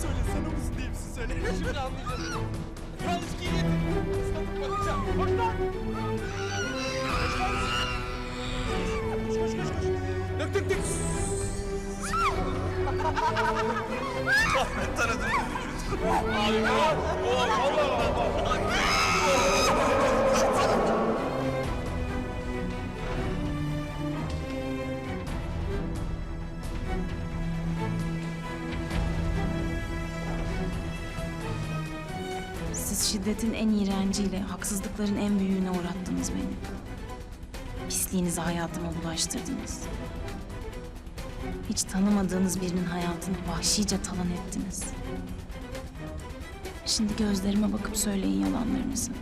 Söyle sana mısın değil misin söyle. Şimdi anlayacağız. Kral içkiyi getir. Islatıp bakacağım. Koş lan. Dök dök dök. Ahmet tanıdım. Siz şiddetin en iğrenciyle, haksızlıkların en büyüğüne uğrattınız beni. Pisliğinizi hayatıma bulaştırdınız. Hiç tanımadığınız birinin hayatını vahşice talan ettiniz. Şimdi gözlerime bakıp söyleyin yalanlarınızı.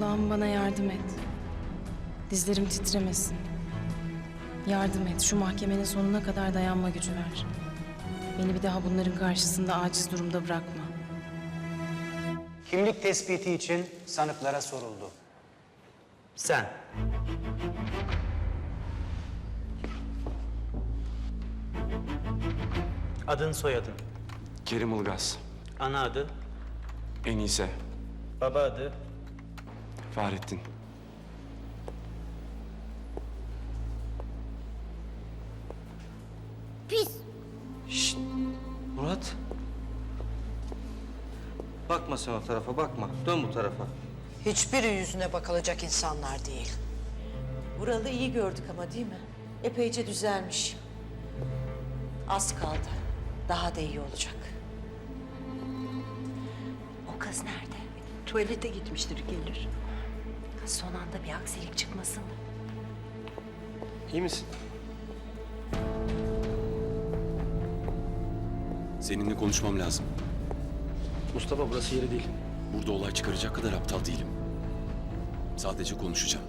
Allah'ım bana yardım et. Dizlerim titremesin. Yardım et. Şu mahkemenin sonuna kadar dayanma gücü ver. Beni bir daha bunların karşısında aciz durumda bırakma. Kimlik tespiti için sanıklara soruldu. Sen. Adın soyadın. Kerim Ilgaz. Ana adı, Enise. baba adı, Fahrettin. Murat. Bakma sen o tarafa bakma. Dön bu tarafa. Hiçbiri yüzüne bakılacak insanlar değil. Buralı iyi gördük ama değil mi? Epeyce düzelmiş. Az kaldı. Daha da iyi olacak. O kız nerede? Tuvalete gitmiştir gelir. Son anda bir aksilik çıkmasın. İyi misin? Seninle konuşmam lazım. Mustafa burası yeri değil. Burada olay çıkaracak kadar aptal değilim. Sadece konuşacağım.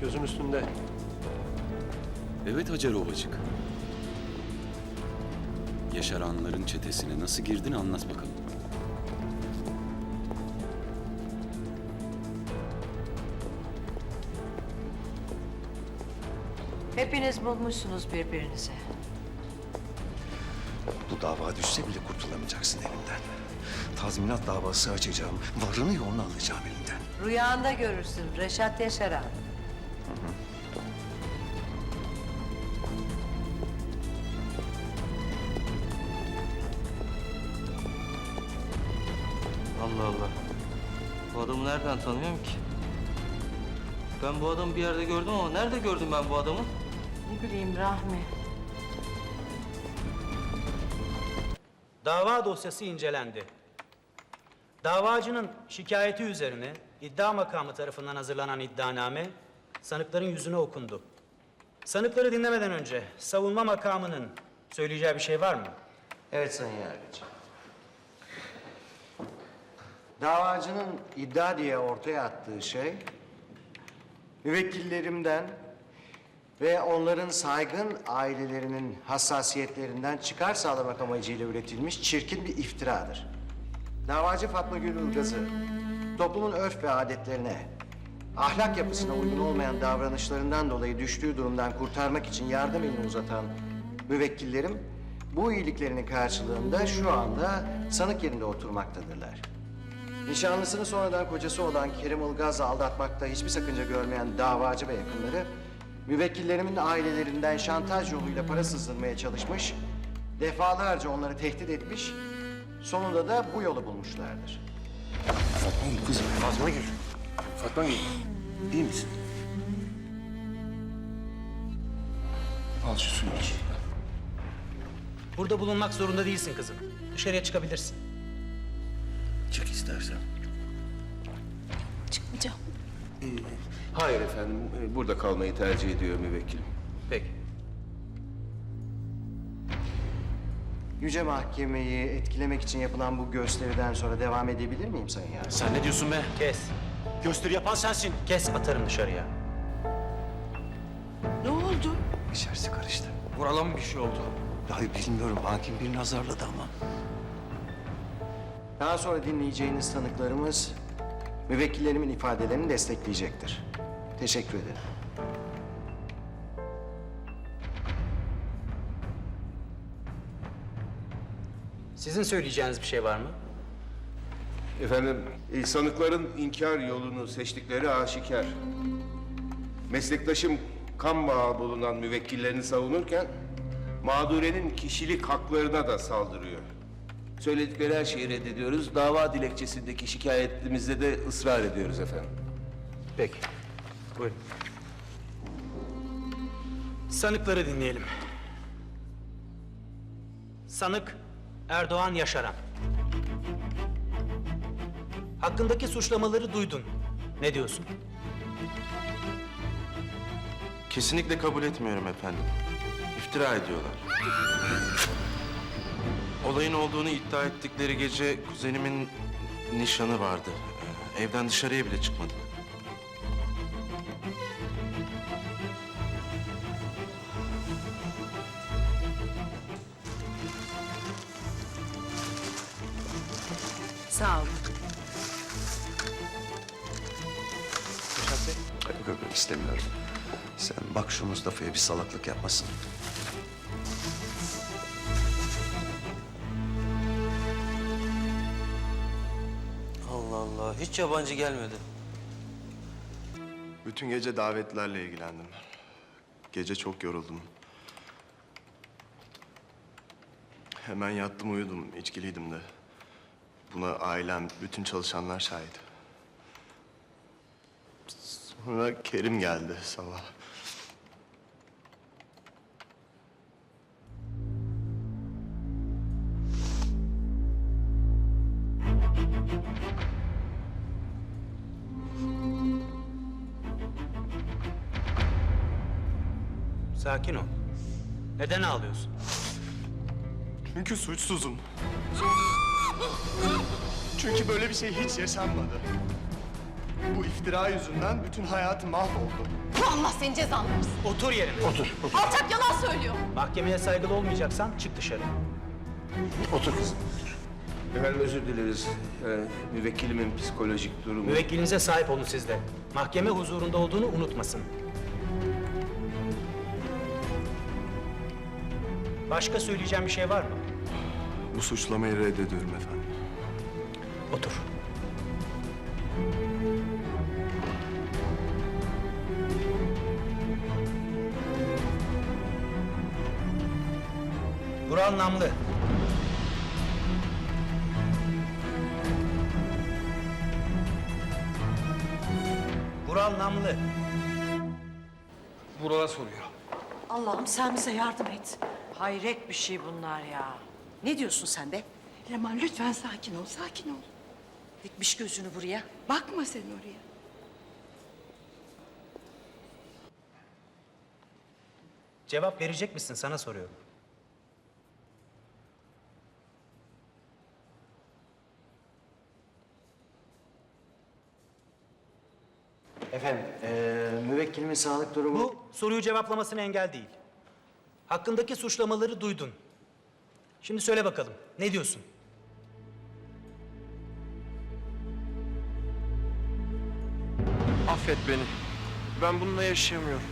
Gözüm üstünde. Evet Hacer Ovacık. Yaşaranların çetesine nasıl girdin anlat bakalım. Hepiniz bulmuşsunuz birbirinizi. Bu dava düşse bile kurtulamayacaksın elimden. Tazminat davası açacağım, varını yoğunu alacağım elinden. Rüyanda görürsün Reşat Yaşaran. Allah Allah. Bu adamı nereden tanıyorum ki? Ben bu adamı bir yerde gördüm ama nerede gördüm ben bu adamı? Ne bileyim Rahmi. Dava dosyası incelendi. Davacının şikayeti üzerine iddia makamı tarafından hazırlanan iddianame sanıkların yüzüne okundu. Sanıkları dinlemeden önce savunma makamının söyleyeceği bir şey var mı? Evet Sayın Yargıç. Davacının iddia diye ortaya attığı şey, müvekkillerimden ve onların saygın ailelerinin hassasiyetlerinden çıkar sağlamak amacıyla üretilmiş çirkin bir iftiradır. Davacı Fatma Gül Ilgaz'ı toplumun örf ve adetlerine, ahlak yapısına uygun olmayan davranışlarından dolayı düştüğü durumdan kurtarmak için yardım elini uzatan müvekkillerim Bu iyiliklerinin karşılığında şu anda sanık yerinde oturmaktadırlar. Nişanlısını sonradan kocası olan Kerim Ilgaz'la aldatmakta hiçbir sakınca görmeyen davacı ve yakınları... ...müvekkillerimin ailelerinden şantaj yoluyla para sızdırmaya çalışmış... ...defalarca onları tehdit etmiş... ...sonunda da bu yolu bulmuşlardır. Fatma Gül kızım. Fatma Gül. Fatma Gül. İyi misin? Al şu suyu iç. Burada bulunmak zorunda değilsin kızım. Dışarıya çıkabilirsin. Çık istersen. Çıkmayacağım. Hayır efendim, e, burada kalmayı tercih ediyor müvekkilim. Peki. Yüce Mahkemeyi etkilemek için yapılan bu gösteriden sonra devam edebilir miyim Sayın Yargıç? Sen ne diyorsun be? Kes. Gösteri yapan sensin. Kes atarım dışarıya. Ne oldu? İçerisi karıştı. Vurala mı bir şey oldu? Hayır bilmiyorum. Hakim birini azarladı ama. Daha sonra dinleyeceğiniz tanıklarımız müvekkillerimin ifadelerini destekleyecektir. Teşekkür ederim. Sizin söyleyeceğiniz bir şey var mı? Efendim, e, sanıkların inkar yolunu seçtikleri aşikar. Meslektaşım kan bağı bulunan müvekkillerini savunurken... ...mağdurenin kişilik haklarına da saldırıyor. Söyledikleri her şeyi reddediyoruz. Dava dilekçesindeki şikayetimizde de ısrar ediyoruz efendim. Peki. Buyurun. Sanıkları dinleyelim. Sanık Erdoğan Yaşaran. Hakkındaki suçlamaları duydun. Ne diyorsun? Kesinlikle kabul etmiyorum efendim. İftira ediyorlar. Olayın olduğunu iddia ettikleri gece kuzenimin nişanı vardı. Ee, Evden dışarıya bile çıkmadık. Sağ ol. Yok yok yok, istemiyorum. Sen bak şu Mustafa'ya bir salaklık yapmasın. Hiç yabancı gelmedi. Bütün gece davetlerle ilgilendim. Gece çok yoruldum. Hemen yattım uyudum. İçkiliydim de. Buna ailem, bütün çalışanlar şahit. Sonra Kerim geldi sabah. Sakin ol. Neden ağlıyorsun? Çünkü suçsuzum. Çünkü böyle bir şey hiç yaşanmadı. Bu iftira yüzünden bütün hayatım mahvoldu. Allah senin cezanı versin. Otur yerine. Otur. Alçak yalan söylüyor. Mahkemeye saygılı olmayacaksan çık dışarı. Otur kızım. Efendim özür dileriz. Yani müvekkilimin psikolojik durumu... Müvekkilinize sahip olun siz de. Mahkeme huzurunda olduğunu unutmasın. Başka söyleyeceğim bir şey var mı? Bu suçlamayı reddediyorum efendim. Otur. Vural Namlı. Vural Namlı. Vurala soruyor. Allah'ım sen bize yardım et. Hayret bir şey bunlar ya. Ne diyorsun sen be? Leman lütfen sakin ol, sakin ol. Dikmiş gözünü buraya. Bakma sen oraya. Cevap verecek misin? Sana soruyorum. Efendim, eee müvekkilimin sağlık durumu... Bu soruyu cevaplamasına engel değil. Hakkındaki suçlamaları duydun. Şimdi söyle bakalım, ne diyorsun? Affet beni. Ben bununla yaşayamıyorum.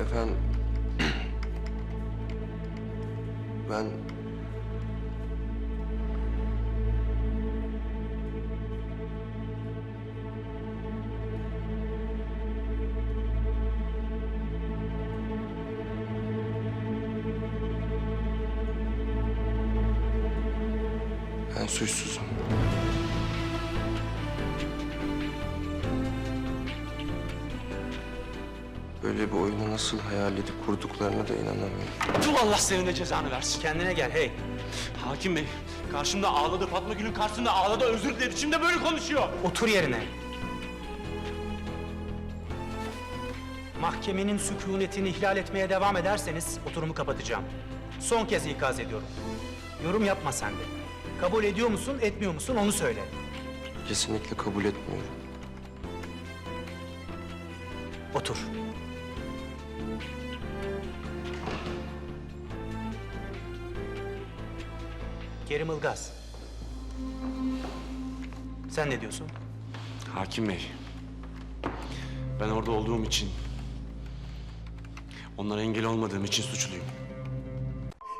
Efendim... ben Ben suçsuzum. Böyle bir oyunu nasıl hayal edip kurduklarına da inanamıyorum. Tüm Allah senin de cezanı versin. Kendine gel hey. Hakim Bey, karşımda ağladı. Fatma Gül'ün karşısında ağladı. Özür diledi. Şimdi böyle konuşuyor. Otur yerine. Mahkemenin sükunetini ihlal etmeye devam ederseniz oturumu kapatacağım. Son kez ikaz ediyorum. Yorum yapma sen de. Kabul ediyor musun, etmiyor musun onu söyle. Kesinlikle kabul etmiyorum. Otur. Kerim Ilgaz. Sen ne diyorsun? Hakim Bey, ben orada olduğum için, onlara engel olmadığım için suçluyum.